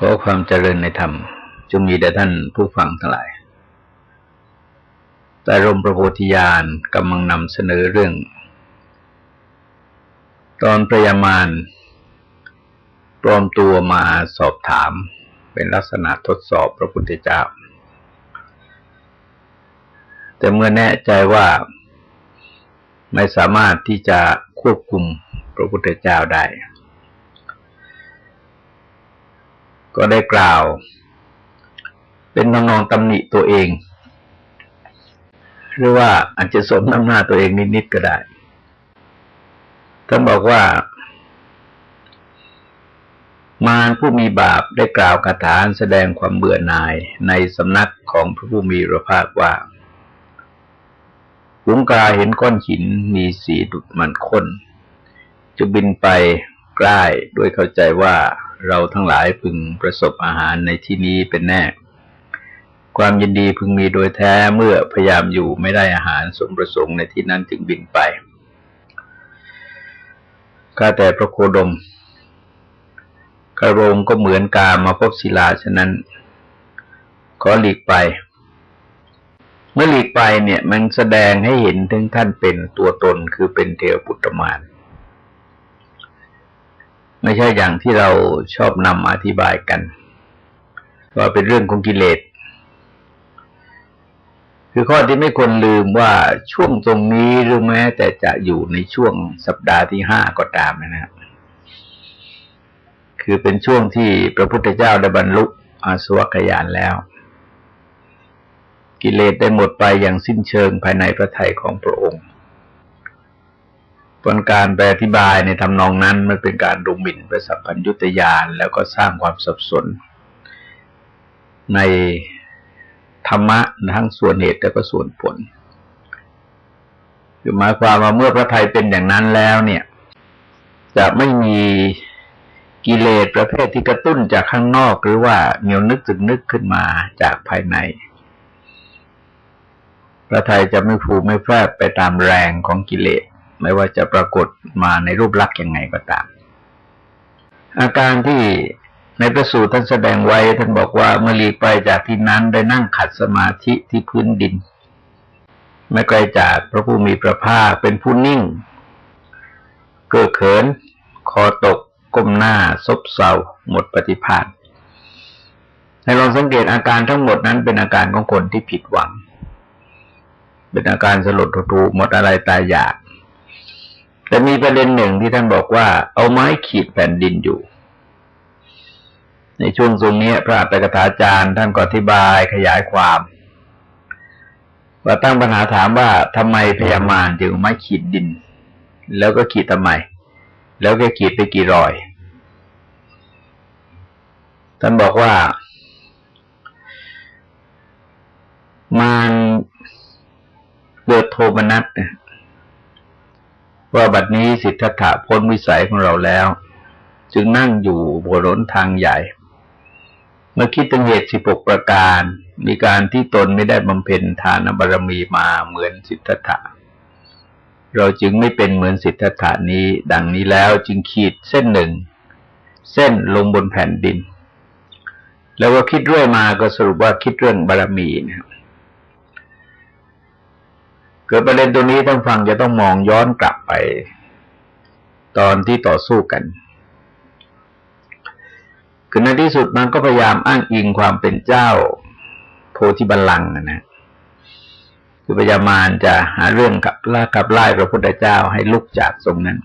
ขอความเจริญในธรรมจงมีแด่ท่านผู้ฟังทั้งหลาย แต่รมประโพธิญาณกำลังนำเสนอเรื่อง ตอนประยามานปลอมตัวมาสอบถามเป็นลักษณะทดสอบพระพุทธเจ้า แต่เมื่อแน่ใจว่าไม่สามารถที่จะควบคุมพระพุทธเจ้าได้ ก็ได้กล่าว เป็นนองๆตำหนิตัวเอง หรือว่าอาจจะสมน้ำหน้าตัวเองนิดๆก็ได้ท่านบอกว่ามารผู้มีบาปได้กล่าวคาถาแสดงความเบื่อหน่ายในสำนักของพระผู้มีพระภาคว่าลวงกาเห็นก้อนหินมีสีดุดมันค้นจะบินไปใกล้ด้วยเข้าใจว่า เราทั้งหลายพึงประสบอาหารในที่นี้เป็นแน่ ความยินดีพึงมีโดยแท้เมื่อพยายามอยู่ไม่ได้อาหารสมประสงค์ในที่นั้นจึงบินไปข้าแต่พระโคดม กระโรงก็เหมือนกามาพบศิลาฉะนั้น ขอหลีกไป เมื่อหลีกไปเนี่ย มันแสดงให้เห็นถึงท่านเป็นตัวตนคือเป็นเทวปุตตมาน ไม่ใช่อย่างที่เราชอบนำอธิบายกัน ว่าเป็นเรื่องของกิเลส คือข้อที่ไม่ควรลืมว่าช่วงตรงนี้หรือแม้แต่จะอยู่ในช่วงสัปดาห์ที่ห้าก็ตามนะครับคือเป็นช่วงที่พระพุทธเจ้าได้บรรลุอาสวัคยานแล้ว กิเลสได้หมดไปอย่างสิ้นเชิงภายในพระทัยของพระองค์ ผลการแปลอธิบายในทำนองนั้นมันเป็นการดูหมิ่นพระสัพพัญญุตยานแล้วก็สร้างความสับสน ในธรรมะทั้งส่วนเหตุและก็ส่วนผลคือหมายความว่าเมื่อพระไทยเป็นอย่างนั้นแล้วเนี่ย จะไม่มีกิเลสประเภทที่กระตุ้นจากข้างนอกหรือว่าเหนียวนึกถึงนึกขึ้นมาจากภายใน พระไทยจะไม่ผูไม่แฝบไปตามแรงของกิเลส ไม่ว่าจะปรากฏมาในรูปลักษณ์ยังไงก็ตาม อาการที่ในประสูตรท่านแสดงไว้ท่านบอกว่าเมื่อหลีกไปจากที่นั้นได้นั่งขัดสมาธิที่พื้นดิน ไม่ไกลจากพระผู้มีพระภาคเป็นผู้นิ่ง เกิดเขิน คอตก ก้มหน้า ซบเซาหมดปฏิภาณให้ลองสังเกตอาการทั้งหมดนั้นเป็นอาการของคนที่ผิดหวัง เป็นอาการสลดทูหมดอะไรตายอยาก แต่มีประเด็นหนึ่งที่ท่านบอกว่า เอาไม้ขีดแผ่นดินอยู่ ในช่วงตรงนี้พระอัตถกถาจารย์ท่านก็อธิบายขยายความว่าตั้งปัญหาถามว่าทำไมพญามารจึงไม้ขีดดิน แล้วก็ขีดทำไม แล้วก็ขีดไปกี่รอย ท่านบอกว่า มารเกิดโทมนัส ว่าบัดนี้สิทธัตถะพ้นวิสัยของเราแล้ว จึงนั่งอยู่บนรนทางใหญ่ เมื่อคิดถึงเหตุสิบกประการ มีการที่ตนไม่ได้บำเพ็ญทานบารมีมาเหมือนสิทธัตถะเราจึงไม่เป็นเหมือนสิทธัตถานี้ ดังนี้แล้วจึงขีดเส้นหนึ่ง เส้นลงบนแผ่นดิน แล้วก็คิดเรื่อยมาก็สรุปว่าคิดเรื่องบารมีนะครับเกิดประเด็นตรงนี้ต้องฟังจะต้องมองย้อนกลับ ไปตอนที่ต่อสู้กันคือในที่สุดมันก็พยายามอ้างอิงความเป็นเจ้าโพธิบัลลังก์นะคือพยามารจะหาเรื่องกับล่ากับไล่พระพุทธเจ้าให้ลุกจากตรงนั้น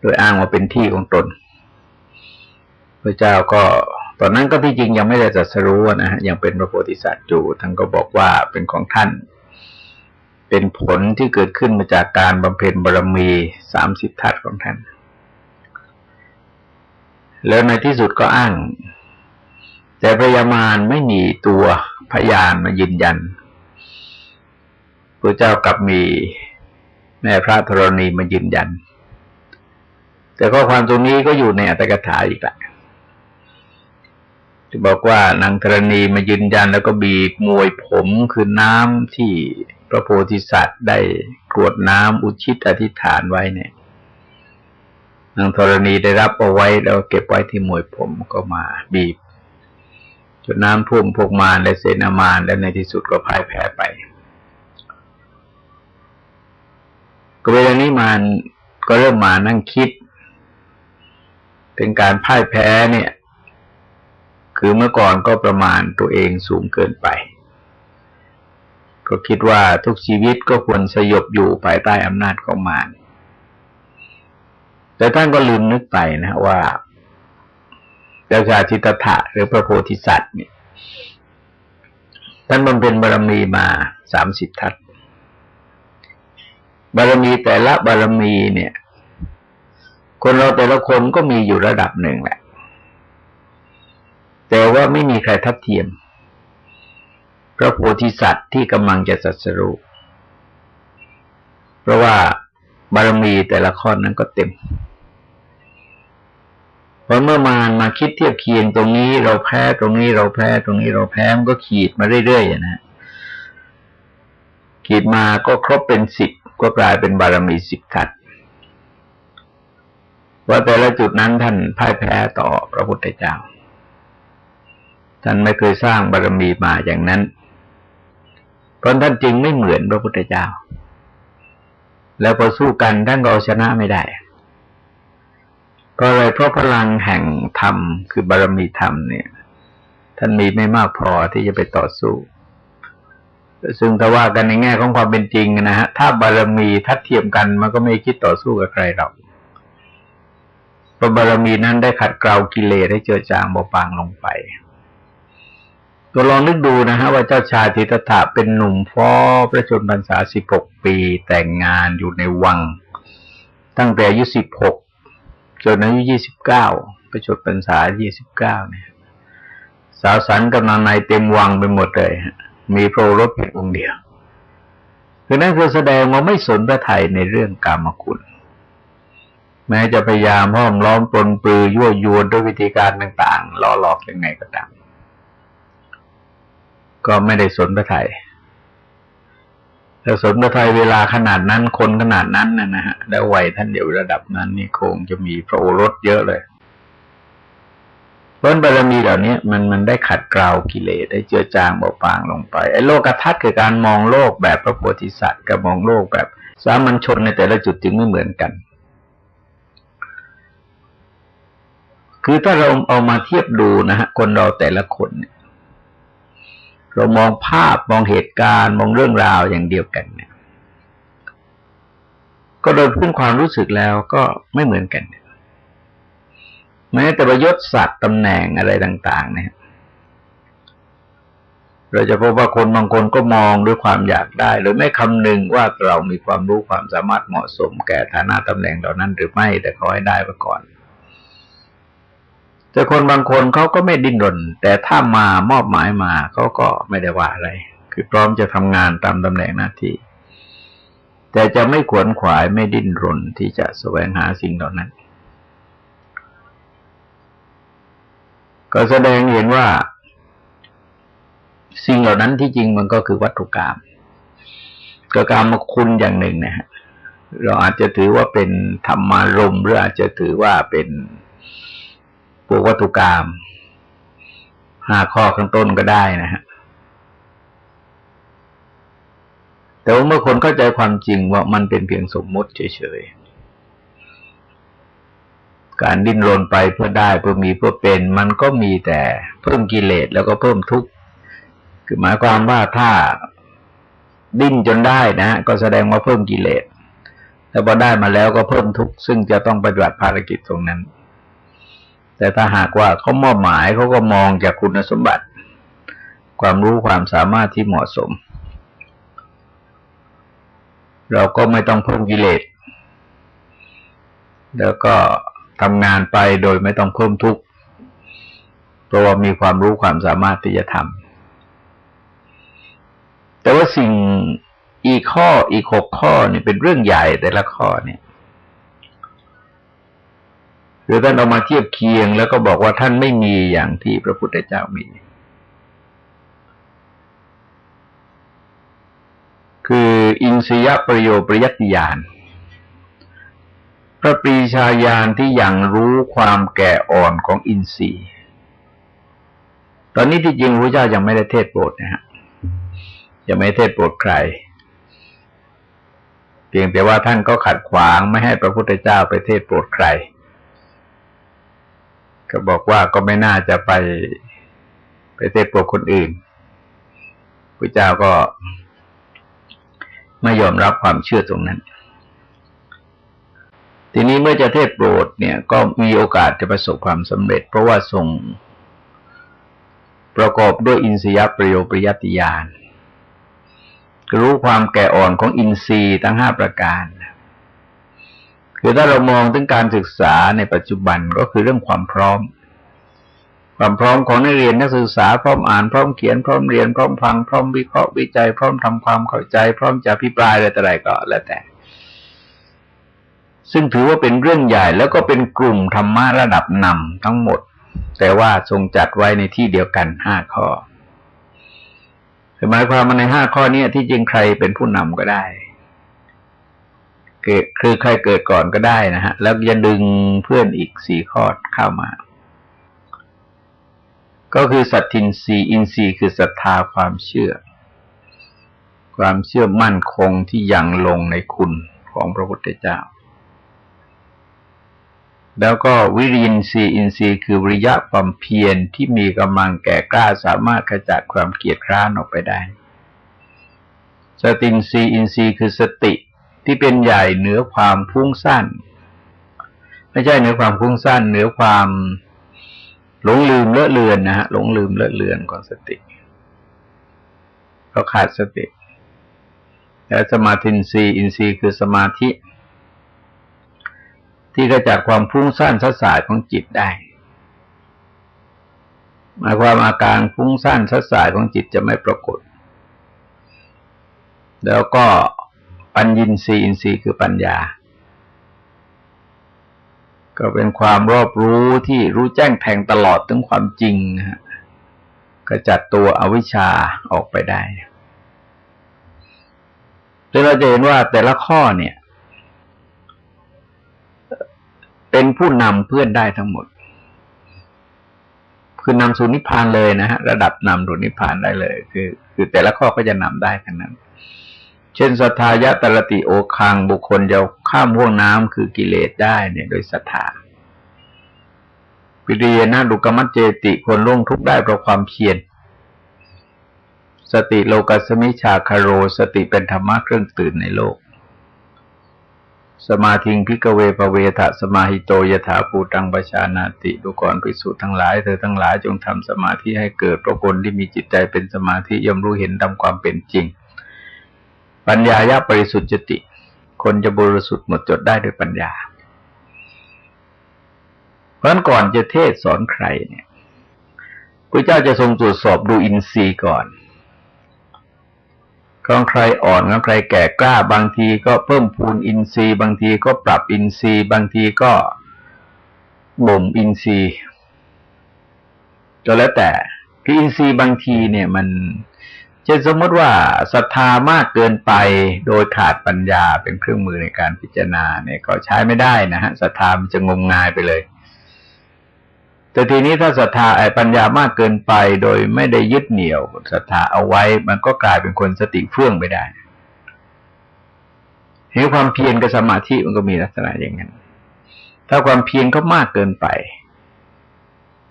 โดยอ้างว่าเป็นที่ของตน พระเจ้าก็ตอนนั้นก็ที่จริงยังไม่ได้จัดสรู้นะฮะยังเป็นพระโพธิสัตว์อยู่ท่านก็บอกว่าเป็นของท่าน เป็นผลที่เกิดขึ้นมาจากการบำเพ็ญบารมีสามสิบทัศของท่าน แล้วในที่สุดก็อ้าง แต่พยามารไม่มีตัวพยานมายืนยันพระเจ้ากับมีแม่พระธรณีมายืนยัน แต่ข้อความตรงนี้ก็อยู่ในอัตถกถาอีกแหละ จะบอกว่านางธรณีมายืนยันแล้วก็บีบมวยผมคือน้ำที่พระโพธิสัตว์ได้กรวดน้ำอุชิตอธิษฐานไว้เนี่ยนางธรณีได้รับเอาไว้แล้วเก็บไว้ที่มวยผมก็มาบีบจนน้ำพุ่มพวกมารและเสนามารและในที่สุดก็พ่ายแพ้ไปก็เวลานี้มารก็เริ่มมานั่งคิดเป็นการพ่ายแพ้เนี่ย คือเมื่อก่อนก็ประมาณตัวเองสูงเกินไป ก็คิดว่าทุกชีวิตก็ควรสยบอยู่ภายใต้อำนาจของมารแต่ท่านก็ลืมนึกไปนะว่าเจ้าชาจิตถะหรือพระโพธิสัตว์เนี่ยท่านบำเพ็ญบารมีมาสามสิบทัศบารมีแต่ละบารมีเนี่ย คนเราแต่ละคนก็มีอยู่ระดับหนึ่งแหละ แต่ว่าไม่มีใครทัดเทียม พระโพธิสัตว์ที่กำลังจะสัสรุเพราะว่าบารมีแต่ละข้อนั้นก็เต็มพอเมื่อมามาคิดเทียบเคียงตรงนี้เราแพ้ตรงนี้เราแพ้ตรงนี้เราแพ้มันก็ขีดมาเรื่อยๆนะขีดมาก็ครบเป็นสิบก็กลายเป็นบารมีสิบทัดว่าแต่ละจุดนั้นท่านพ่ายแพ้ต่อพระพุทธเจ้า ท่านไม่เคยสร้างบารมีมาอย่างนั้น เพราะท่านจริงไม่เหมือนพระพุทธเจ้า แล้วพอสู้กันท่านก็เอาชนะไม่ได้เพราะอะไรเพราะพลังแห่งธรรม คือบารมีธรรมเนี่ย ท่านมีไม่มากพอที่จะไปต่อสู้ ซึ่งถ้าว่ากันในแง่ของความเป็นจริงนะฮะ ถ้าบารมีทัดเทียมกันมันก็ไม่คิดต่อสู้กับใครหรอกพระบารมีนั้นได้ขัดเกลากิเลสให้เจือจางเบาบางลงไป ตัวลองนึกดูนะฮะว่าเจ้าชายทิตถะเป็นหนุ่มฟ้อพระชนพรรษาสิบหกปีแต่งงานอยู่ในวัง ตั้งแต่อายุสิบหกจนอายุยี่สิบเก้าไปชดพรรษายี่สิบเก้าเนี่ย สาวสันกำลังในเต็มวังไปหมดเลยมีโปรรถเพียงองเดียวคือนั่นคือแสดงว่าไม่สนพระไทยในเรื่องกามคุณ แม้จะพยายามห้อมล้อมปลนปลือยั่วยวนด้วยวิธีการต่าง ๆล่อหลอกยังไงก็ตาม ก็ไม่ได้สนพระไทยถ้าสนพระไทยเวลาขนาดนั้นคนขนาดนั้นนะนะฮะแล้ววัยท่านเดียวระดับนั้นนี่คงจะมีพระโอรสเยอะเลยเพราะบารมีเหล่านี้มันมันได้ขัดเกลากิเลสได้เจือจางเบาบางลงไปไอ้โลกทัศน์คือการมองโลกแบบพระโพธิสัตว์กับมองโลกแบบ สามัญชนในแต่ละจุดจึงไม่เหมือนกัน คือถ้าเราเอามาเทียบดูนะฮะคนเราแต่ละคนเนี่ย เรามองภาพมองเหตุการณ์ มองเรื่องราวอย่างเดียวกันเนี่ย ก็โดยพื้นความรู้สึกแล้วก็ไม่เหมือนกันแม้แต่ประยศสัตว์ตำแหน่งอะไรต่าง ๆ เนี่ยเราจะพบว่าคนบางคนก็มองด้วยความอยากได้หรือไม่คำนึงว่าเรามีความรู้ความสามารถเหมาะสมแก่ฐานะตำแหน่งเหล่านั้นหรือไม่แต่เขาให้ได้ไปก่อน แต่คนบางคนเขาก็ไม่ดิ้นรน แต่ถ้ามามอบหมายมาเขาก็ไม่ได้ว่าอะไร คือพร้อมจะทำงานตามตำแหน่งหน้าที่ แต่จะไม่ขวนขวายไม่ดิ้นรนที่จะแสวงหาสิ่งเหล่านั้น ก็แสดงเห็นว่า สิ่งเหล่านั้นที่จริงมันก็คือวัตถุกรรมก็กรรมคุณอย่างหนึ่งนะฮะเราอาจจะถือว่าเป็นธรรมารมหรืออาจจะถือว่าเป็น พวกวัตถุกรรมห้าข้อข้างต้นก็ได้นะฮะแต่ว่าเมื่อคนเข้าใจความจริงว่ามันเป็นเพียงสมมติเฉยๆ การดิ้นรนไปเพื่อได้เพื่อมีเพื่อเป็น มันก็มีแต่เพิ่มกิเลสแล้วก็เพิ่มทุกข์คือหมายความว่าถ้าดิ้นจนได้นะก็แสดงว่าเพิ่มกิเลสแต่พอได้มาแล้วก็เพิ่มทุกข์ซึ่งจะต้องปฏิบัติภารกิจตรงนั้น แต่ถ้าหากว่าเขามอบหมายเขาก็มองจากคุณสมบัติ ความรู้ความสามารถที่เหมาะสม เราก็ไม่ต้องเพิ่มกิเลสแล้วก็ทำงานไปโดยไม่ต้องเพิ่มทุกข์เพราะว่ามีความรู้ความสามารถที่จะทำแต่ว่าสิ่งอีกข้ออีกหกข้อนี่เป็นเรื่องใหญ่แต่ละข้อเนี่ย คือท่านเอามาเทียบเคียง แล้วก็บอกว่าท่านไม่มีอย่างที่พระพุทธเจ้ามี คืออินสยประโยประยัติยานพระปรีชาญาณที่ยังรู้ความแก่อ่อนของอินทรีย์ ตอนนี้ที่จริงพระเจ้ายังไม่ได้เทศโปรดนะฮะยังไม่เทศโปรดใครเพียงแต่ว่าท่านก็ขัดขวางไม่ให้พระพุทธเจ้าไปเทศโปรดใคร ก็บอกว่าก็ไม่น่าจะไปไปเทศโปรคนอื่นพระเจ้าก็ไม่ยอมรับความเชื่อตรงนั้น ทีนี้เมื่อจะเทศโปรดเนี่ย ก็มีโอกาสจะประสบความสำเร็จ เพราะว่าทรงประกอบด้วยอินทรียประโยปริยติญาณรู้ความแก่อ่อนของอินทรีย์ทั้งห้าประการ คือถ้าเรามองถึงการศึกษาในปัจจุบันก็คือเรื่องความพร้อม ความพร้อมของนักเรียนนักศึกษาพร้อมอ่านพร้อมเขียนพร้อมเรียนพร้อมฟังพร้อมวิเคราะห์วิจัยพร้อมทำความเข้าใจ พร้อมจะพิปรายอะไรต่ออะไรก็แล้วแต่ ซึ่งถือว่าเป็นเรื่องใหญ่แล้วก็เป็นกลุ่มธรรมะระดับนำทั้งหมด แต่ว่าทรงจัดไว้ในที่เดียวกันห้าข้อหมายความมาในห้าข้อนี้ที่จริงใครเป็นผู้นำก็ได้ เกิดคือใครเกิดก่อนก็ได้นะฮะ แล้วจะดึงเพื่อนอีกสี่ข้อเข้ามา ก็คือสัตทินรีอินทรีย์คือศรัทธาความเชื่อ ความเชื่อมั่นคงที่ยังลงในคุณของพระพุทธเจ้า แล้วก็วิริยินทรีย์อินทรีย์คือวิริยะความเพียรที่มีกำลังแก่กล้าสามารถขจัดความเกียจคร้านออกไปได้สตินทรีย์อินทรีย์คือสติ ที่เป็นใหญ่เหนือความพุ่งสั้นไม่ใช่เหนือความพุ่งสั้นเหนือความหลงลืมเลอะเลือนนะฮะหลงลืมเลอะเลือนของสติเราขาดสติ แล้วสมาธินทรีย์อินทรีย์คือสมาธิ ที่กระจัดความพุ่งสั้นสัสายของจิตได้หมายความอาการพุ่งสั้นสัสายของจิตจะไม่ปรากฏ แล้วก็ ปัญญินทรีย์อินทรีย์คือปัญญา ก็เป็นความรอบรู้ที่รู้แจ้งแทงตลอดถึงความจริงฮะกระจัดตัวอวิชชาออกไปได้โดยเราจะเห็นว่าแต่ละข้อเนี่ย เป็นผู้นำเพื่อนได้ทั้งหมด คือนำสู่นิพพานเลยนะฮะ ระดับนำสู่นิพพานได้เลย คือ คือแต่ละข้อก็จะนำได้ทั้งนั้น เช่นศรัทธายะตรติโอคัง บุคคลจะข้ามห่วงน้ำคือกิเลสได้เนี่ยโดยศรัทธาปิริยนะดุกรรมเจติคนล่วงทุกได้เพราะความเพียรสติโลกัสมิชาคาโร สติเป็นธรรมะเครื่องตื่นในโลก สมาธิงพิกเวปเวทะสมาหิโตยถาภูตังปชานาติดูก่อนภิกษุทั้งหลายเธอทั้งหลายจงทำสมาธิให้เกิดเพราะคนที่มีจิตใจเป็นสมาธิย่อมรู้เห็นตามความเป็นจริง ปัญญายะบริสุทธิ์จติ คนจะบริสุทธิ์หมดจดได้ด้วยปัญญา เพราะนั้นก่อนจะเทศสอนใครเนี่ยพระเจ้าจะทรงตรวจสอบดูอินทรีย์ก่อนของใครอ่อนของใครแก่กล้า บางทีก็เพิ่มพูนอินทรีย์ บางทีก็ปรับอินทรีย์ บางทีก็บ่มอินทรีย์ก็แล้วแต่คืออินทรีย์บางทีเนี่ยมัน ช่นสมมติว่าศรัทธามากเกินไปโดยขาดปัญญาเป็นเครื่องมือในการพิจารณาเนี่ยก็ใช้ไม่ได้นะฮะศรัทธามันจะงมงายไปเลย แต่ทีนี้ถ้าศรัทธาไอ้ปัญญามากเกินไปโดยไม่ได้ยึดเหนี่ยวศรัทธาเอาไว้ มันก็กลายเป็นคนสติเฟื่องไปได้เห็นความเพียรกับสมาธิมันก็มีลักษณะอย่างนั้น ถ้าความเพียรก็มากเกินไป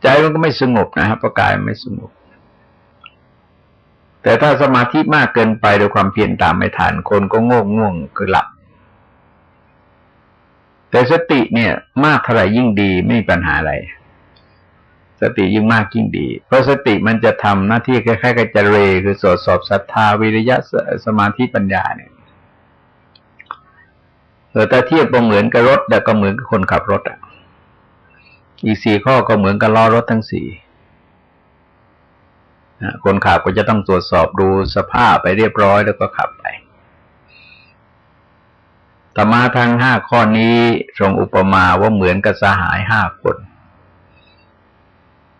ใจมันก็ไม่สงบนะครับประกายไม่สงบ แต่ถ้าสมาธิมากเกินไปโดยความเพียรตามไม่ทันคนก็ง่งง่วงคือหลับ แต่สติเนี่ย มากเท่าไหร่ยิ่งดีไม่มีปัญหาอะไร สติยิ่งมากยิ่งดี เพราะสติมันจะทำหน้าที่คล้ายๆกับจเรคือสดสอบศรัทธาวิริยะสมาธิปัญญาเนี่ยแต่เทียบก็เหมือนกับรถแต่ก็เหมือนกับคนขับรถอะอีกสี่ข้อก็เหมือนกับล้อรถทั้งสี่ คนขับก็จะต้องตรวจสอบดูสภาพไปเรียบร้อยแล้วก็ขับไปธรรมะทั้งห้าข้อนี้ทรงอุปมาว่าเหมือนกับสหายห้าคน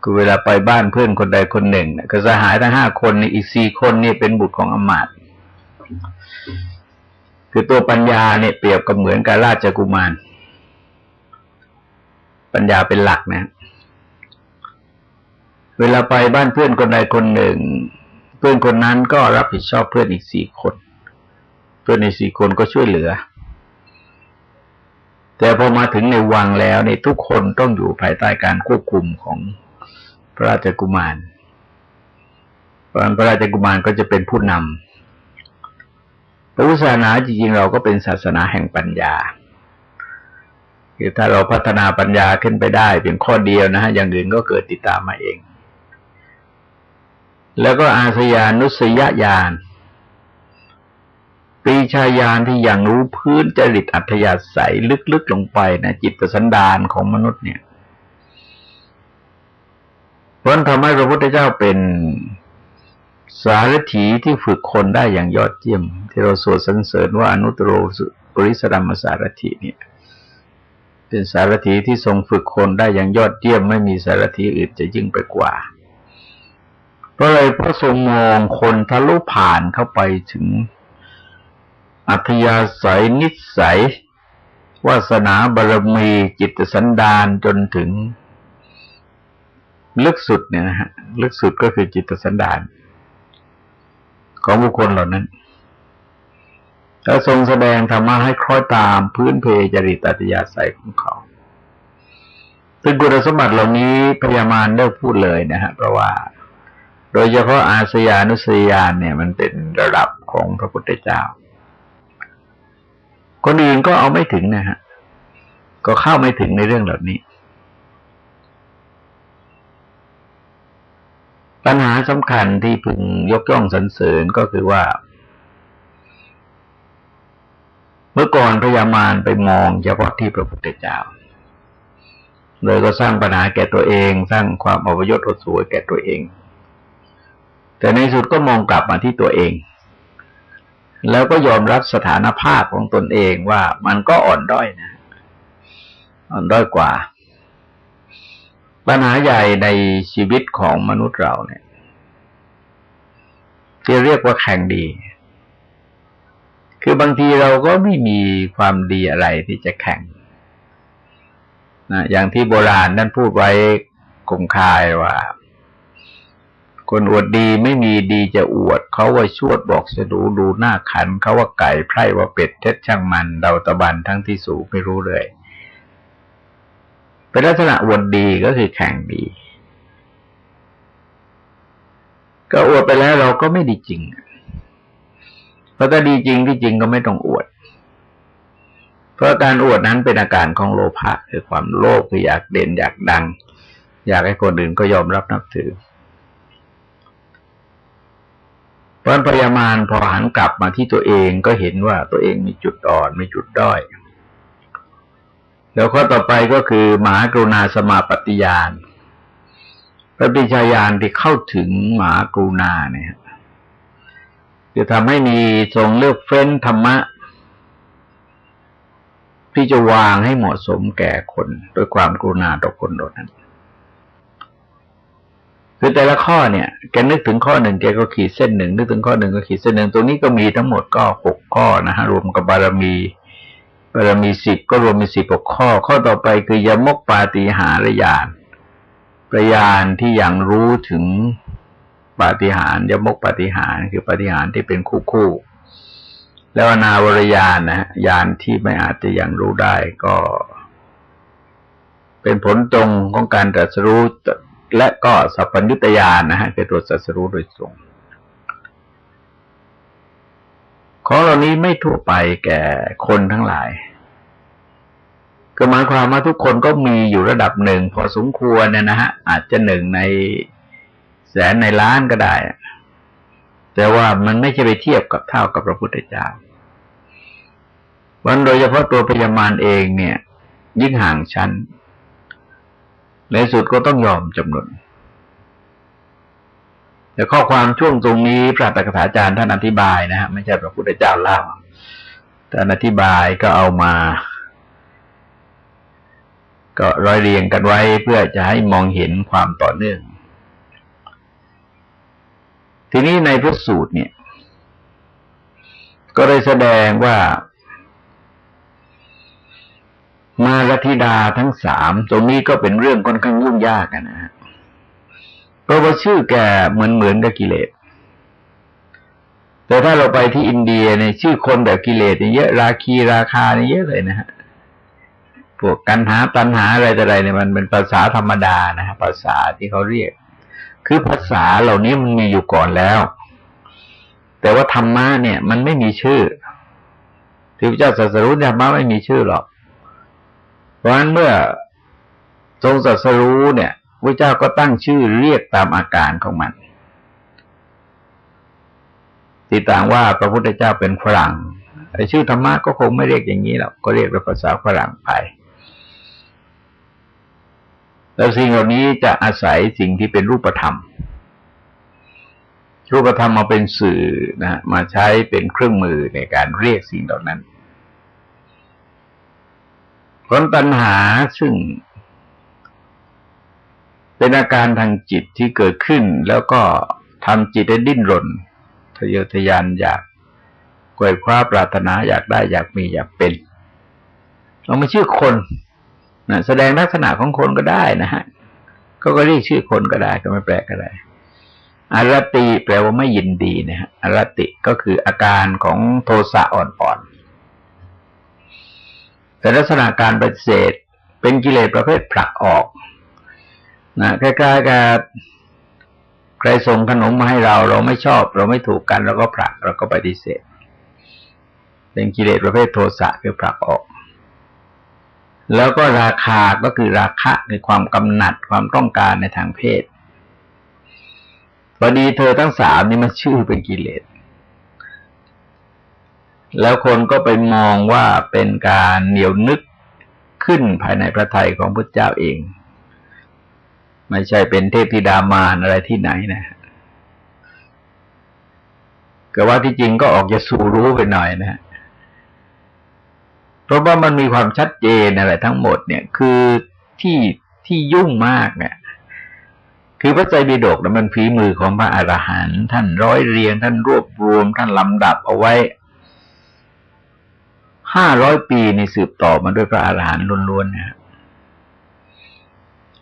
คือเวลาไปบ้านเพื่อนคนใดคนหนึ่งก็สหายทั้งห้าคนนี่อีกสี่คนนี่เป็นบุตรของอมาตคือตัวปัญญาเนี่ยเปรียบกับเหมือนกับราชกุมาร ปัญญาเป็นหลักนะ เวลาไปบ้านเพื่อนคนใดคนหนึ่ง เพื่อนคนนั้นก็รับผิดชอบเพื่อนอีกสี่คน เพื่อนอีกสี่คนก็ช่วยเหลือ แต่พอมาถึงในวังแล้วในทุกคนต้องอยู่ภายใต้การควบคุมของพระราชกุมารเพราะพระราชกุมารก็จะเป็นผู้นำพระพุทธศาสนาจริงๆเราก็เป็นศาสนาแห่งปัญญาคือถ้าเราพัฒนาปัญญาขึ้นไปได้เพียงข้อเดียวนะฮะอย่างอื่นก็เกิดติดตามมาเอง แล้วก็อาสยานุสยญาณปรีชาญาณที่อย่างรู้พื้นจริตอัธยาศัยลึกๆลงไปนะจิตสันดานของมนุษย์เนี่ยเพราะทำให้พระพุทธเจ้าเป็นสารถีที่ฝึกคนได้อย่างยอดเยี่ยม ที่เราสวดสรรเสริญว่าอนุตตรปริสรัมสารถีเนี่ยเป็นสารถีที่ทรงฝึกคนได้อย่างยอดเยี่ยม ไม่มีสารถีอื่นจะยิ่งไปกว่า เพราะอะไรเพระทรงมองคนทะลุผ่านเข้าไปถึง อัธยาศัยนิสัยวาสนาบารมีจิตสันดานจนถึง ลึกสุดเนี่ยนะฮะลึกสุดก็คือจิตสันดาน ของบุคคลเหล่านั้นแล้วทรงแสดงธรรมะให้คล้อยตามพื้นเพจริตอัตยาศัยของเขาซึ่งคุณสมบัติเหล่านี้พยามารได้พูดเลยนะฮะเพราะว่า ดยเฉพาะอาสยานุสยานเนี่ย มันเป็นระดับของพระพุทธเจ้า คนอื่นก็เอาไม่ถึงนะฮะ ก็เข้าไม่ถึงในเรื่องเหล่านี้ ปัญหาสำคัญที่พึงยกย่องสรรเสริญก็คือว่า เมื่อก่อนพยามารไปมองเฉพาะที่พระพุทธเจ้าโดยก็สร้างปัญหาแก่ตัวเอง สร้างความอภยศอดสวยแก่ตัวเอง แต่ในสุดก็มองกลับมาที่ตัวเอง แล้วก็ยอมรับสถานภาพของตนเองว่ามันก็อ่อนด้อยนะ อ่อนด้อยกว่า ปัญหาใหญ่ในชีวิตของมนุษย์เราเนี่ยที่เรียกว่าแข่งดี คือบางทีเราก็ไม่มีความดีอะไรที่จะแข่งนะอย่างที่โบราณนั่นพูดไว้คงคายว่า คนอวดดีไม่มีดีจะอวด เขาว่าชวดบอกจะดูดูหน้าขัน เขาว่าไก่ไพร่ว่าเป็ดเท็จช่างมันเดาตะบันทั้งที่สูงไม่รู้เลย เป็นลักษณะอวดดีก็คือแข่งดี ก็อวดไปแล้วเราก็ไม่ดีจริง เพราะถ้าดีจริงที่จริงก็ไม่ต้องอวด เพราะการอวดนั้นเป็นอาการของโลภะคือความโลภคืออยากเด่นอยากดัง อยากให้คนอื่นก็ยอมรับนับถือเพ ราะพยามารพอหันกลับมาที่ตัวเองก็เห็นว่าตัวเองมีจุดอ่อนมีจุดด้อย แล้วข้อต่อไปก็คือมหากรุณาสมาปฏิญาณพระปิชายานที่เข้าถึงมหากรุณาเนี่ยจะทำให้มีทรงเลือกเฟ้นธรรมะ ที่จะวางให้เหมาะสมแก่คนด้วยความกรุณาต่อคนโดนั้น คือแต่ละข้อเนี่ยแกนึกถึงข้อหนึ่งแกก็ขีดเส้นหนึ่งนึกถึงข้อหนึ่งก็ขีดเส้นหนึ่งตรงนี้ก็มีทั้งหมดก็หกข้อนะฮะรวมกับบารมีบารมีสิบก็รวมมีสิบหกข้อ ข้อต่อไปคือยมกปาฏิหาริยานประยานที่ยังรู้ถึงปาฏิหาริยมกปาฏิหารคือปาฏิหารที่เป็นคู่คู่แล้วนาวรยานนะยานที่ไม่อาจจะยังรู้ได้ก็ เป็นผลตรงของการตรัสรู้ และก็สัพพัญญุตยานนะฮะคือตัวตรัสรู้โดยตรงของเหล่านี้ไม่ทั่วไปแก่คนทั้งหลาย ก็หมายความว่าทุกคนก็มีอยู่ระดับหนึ่งพอสมควรเนี่ยนะฮะอาจจะหนึ่งในแสนในล้านก็ได้ แต่ว่ามันไม่ใช่ไปเทียบกับเท่ากับพระพุทธเจ้าวันโดยเฉพาะตัวพยามารเองเนี่ย ยิ่งห่างชั้น ในสุดก็ต้องยอมจำนวนแต่ข้อความช่วงตรงนี้พระตถาจารย์ท่านอธิบายนะฮะไม่ใช่พระพุทธเจ้าเล่าท่านอธิบายก็เอามา ก็ร้อยเรียงกันไว้เพื่อจะให้มองเห็นความต่อเนื่อง ทีนี้ในพระสูตรเนี่ย ก็ได้แสดงว่า มารธิดาทั้งสามตรงนี้ก็เป็นเรื่องค่อนข้างยุ่งยากนะฮะเพราะว่าชื่อแกเหมือนเหมือนกับกิเลส แต่ถ้าเราไปที่อินเดียในยชื่อคนแบบกิเลสเนี่ยเยอะราคีราคาเนี่ยเยอะเลยนะฮะพวกกันหาตันหาอะไรแต่อะไรเนี่ยมันเป็นภาษาธรรมดานะฮะภาษาที่เขาเรียก คือภาษาเหล่านี้มันมีอยู่ก่อนแล้ว แต่ว่าธรรมะเนี่ย มันไม่มีชื่อที่พระเจ้าสัสรุธรรมะไม่มีชื่อหรอก เพราะฉะนั้นเมื่อทรงสัสรู้เนี่ยพระเจ้าก็ตั้งชื่อเรียกตามอาการของมันติต่างว่าพระพุทธเจ้าเป็นฝรั่งไอ้ชื่อธรรมะก็คงไม่เรียกอย่างนี้หรอกก็เรียกเป็นภาษาฝรั่งไป แล้วสิ่งเหล่านี้จะอาศัยสิ่งที่เป็นรูปธรรม รูปธรรมมาเป็นสื่อนะมาใช้เป็นเครื่องมือในการเรียกสิ่งเหล่านั้น ผลตัณหาซึ่ง เป็นอาการทางจิตที่เกิดขึ้น แล้วก็ทำจิตให้ดิ้นรนทะเยอทะยานอยากกวยคว้าปรารถนาอยากได้อยากมีอยากเป็นเราไม่ชื่อคนนะแสดงลักษณะของคนก็ได้นะฮะเขาก็เรียกชื่อคนก็ได้ก็ไม่แปลกก็ได้อารติแปลว่าไม่ยินดีนะฮะอารติก็คืออาการของโทสะอ่อนๆ แต่ลักษณะการปฏิเสธ เป็นกิเลสประเภทผลักออกนะคล้ๆกับใครส่งขนมมาให้เรา เราไม่ชอบ เราไม่ถูกกันเราก็ผลักเราก็ปฏิเสธ เป็นกิเลสประเภทโทสะคือผลักออก แล้วก็ราคาก็คือราคะคือความกำหนัดความต้องการในทางเพศพอดีเธอทั้งสามนี่มันชื่อเป็นกิเลส แล้วคนก็ไปมองว่าเป็นการเหนียวนึกขึ้นภายในพระทัยของพระเจ้าเอง ไม่ใช่เป็นเทพธิดามารอะไรที่ไหนนะก็ว่าที่จริงก็ออกจะสู่รู้ไปหน่อยนะเพราะว่ามันมีความชัดเจนอะไรทั้งหมดเนี่ย คือที่ที่ยุ่งมากเนี่ยคือพระไตรปิฎกมันฝีมือของพระอรหันต์ท่านร้อยเรียง ท่านรวบรวม ท่านลำดับเอาไว้ ห้าร้อยปีในสืบต่อมาด้วยพระอรหันต์ล้วนๆนะ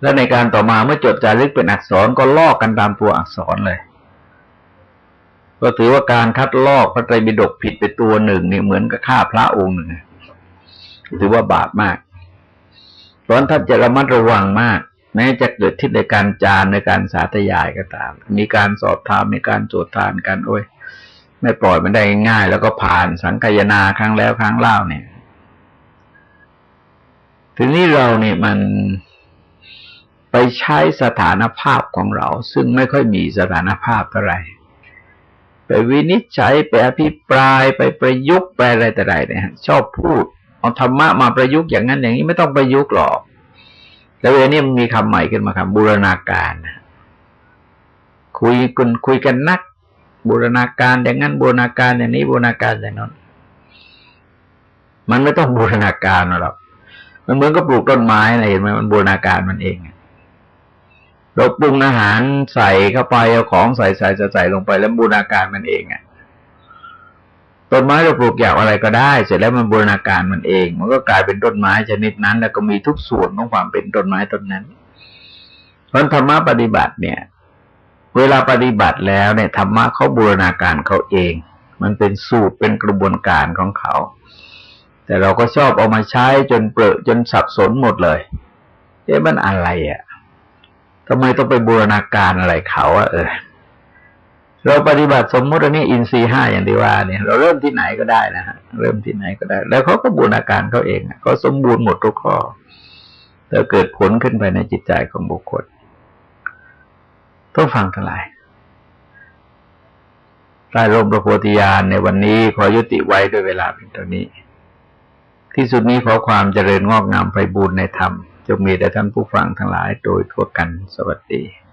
แล้วในการต่อมาเมื่อจดจารึกเป็นอักษรก็ลอกกันตามตัวอักษรเลย ก็ถือว่าการคัดลอกพระไตรปิฎกผิดไปตัวหนึ่งนี่เหมือนกับฆ่าพระองค์หนึ่งถือว่าบาปมากเพราะท่านจะระมัดระวังมากแม้จะเกิดที่ในการจานในการสาธยายก็ตาม มีการสอบถามมีการโจทย์ทานกันโอ้ย ไม่ปล่อยมันได้ง่าย แล้วก็ผ่านสังกายนาครั้งแล้วครั้งเล่าเนี่ย ทีนี้เราเนี่ยมันไปใช้สถานภาพของเรา ซึ่งไม่ค่อยมีสถานภาพเท่าไหร่ไปวินิจฉัยไปอภิปรายไปประยุกต์ไปอะไรแต่ไรเนี่ยชอบพูดเอาธรรมะมาประยุกต์อย่างนั้นอย่างนี้ไม่ต้องประยุกต์หรอกแล้วเวนี้มันมีคำใหม่ขึ้นมาครับบูรณาการคุยกันคุยกันนัก บูรณาการอย่างนั้นบูรณาการอย่างนี้บูรณาการอย่างนั้น มันไม่ต้องบูรณาการหรอกมันเหมือนกับปลูกต้นไม้นะเห็นไหมมันบูรณาการมันเองเราปรุงอาหารใส่เข้าไปเอาของใส่ใส่ใส่ลงไปแล้วบูรณาการมันเองอะต้นไม้เราปลูกอย่างอะไรก็ได้ เสร็จแล้วมันบูรณาการมันเอง มันก็กลายเป็นต้นไม้ชนิดนั้น แล้วก็มีทุกส่วนของความเป็นต้นไม้ต้นนั้นเพราะธรรมะปฏิบัติเนี่ย เวลาปฏิบัติแล้วเนี่ยธรรมะเขาบูรณาการเขาเอง มันเป็นสูตรเป็นกระบวนการของเขา แต่เราก็ชอบเอามาใช้จนเปรอะจนสับสนหมดเลย เอ๊ะมันอะไรอะ่ะทำไมต้องไปบูรณาการอะไรเขาอะเออเราปฏิบัติสมมติอันนี้อินทรีห้าอย่างที่ว่าเนี่ย เราเริ่มที่ไหนก็ได้นะฮะเริ่มที่ไหนก็ได้ แล้วเขาก็บูรณาการเขาเองเขาสมบูรณ์หมดทุกข้อแล้วเกิดผลขึ้นไปในจิตใจของบุคคล ต้องฟังทั้งหลายใต้ลมประโพธิญาณในวันนี้ขอยุติไว้ด้วยเวลาเพียงเท่านี้ ที่สุดนี้ขอความเจริญงอกงามไปบูรณนธรรมจงมีแด่ท่านผู้ฟังทั้งหลายโดยทั่วกันสวัสดี